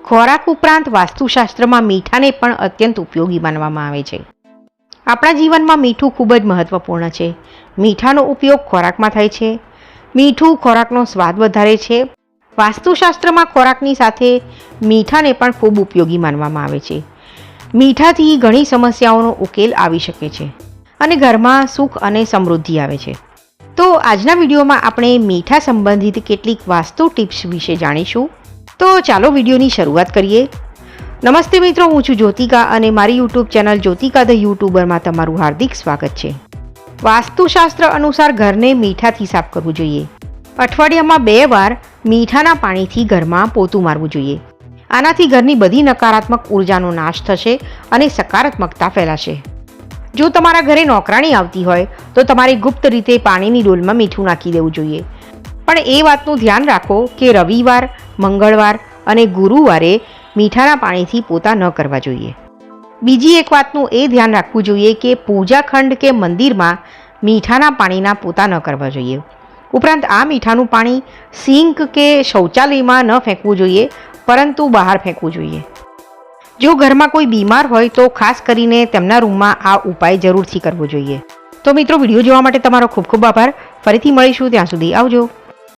ખોરાક ઉપરાંત વાસ્તુશાસ્ત્રમાં મીઠાને પણ અત્યંત ઉપયોગી માનવામાં આવે છે. આપણા જીવનમાં મીઠું ખૂબ જ મહત્વપૂર્ણ છે. મીઠાનો ઉપયોગ ખોરાકમાં થાય છે. મીઠું ખોરાકનો સ્વાદ વધારે છે. વાસ્તુશાસ્ત્રમાં ખોરાકની સાથે મીઠાને પણ ખૂબ ઉપયોગી માનવામાં આવે છે. મીઠાથી ઘણી સમસ્યાઓનો ઉકેલ આવી શકે છે અને ઘરમાં સુખ અને સમૃદ્ધિ આવે છે. તો આજના વિડીયોમાં આપણે મીઠા સંબંધિત કેટલીક વાસ્તુ ટિપ્સ વિશે જાણીશું. તો ચાલો વિડીયોની શરૂઆત કરીએ. નમસ્તે મિત્રો, હું છું જ્યોતિકા અને મારી યુટ્યુબ ચેનલ જ્યોતિકા ધ યુટ્યુબરમાં તમારું હાર્દિક સ્વાગત છે. વાસ્તુશાસ્ત્ર અનુસાર ઘરને મીઠાથી સાફ કરવું જોઈએ. અઠવાડિયામાં બે વાર મીઠાના પાણીથી ઘરમાં પોતું મારવું જોઈએ. આનાથી ઘરની બધી નકારાત્મક ઉર્જાનો નાશ થશે અને સકારાત્મકતા ફેલાશે. જો તમારા ઘરે નોકરાણી આવતી હોય, તો તમારે ગુપ્ત રીતે પાણીની ડોલમાં મીઠું નાખી દેવું જોઈએ. પણ એ વાતનું ધ્યાન રાખો કે રવિવાર, મંગળવાર અને ગુરુવારે મીઠાના પાણીથી પોતા ન કરવા જોઈએ. બીજી એક વાતનું એ ધ્યાન રાખવું જોઈએ કે પૂજાખંડ કે મંદિરમાં મીઠાના પાણીના પોતા ન કરવા જોઈએ. ઉપરાંત આ મીઠાનું પાણી સિંક કે શૌચાલયમાં ન ફેંકવું જોઈએ, પરંતુ બહાર ફેંકવું જોઈએ. જો ઘરમાં કોઈ બીમાર હોય તો ખાસ કરીને તેમના રૂમમાં આ ઉપાય જરૂરથી કરવો જોઈએ. તો મિત્રો, વીડિયો જોવા માટે તમારો ખૂબ ખૂબ આભાર. ફરીથી મળીશું, ત્યાં સુધી આવજો.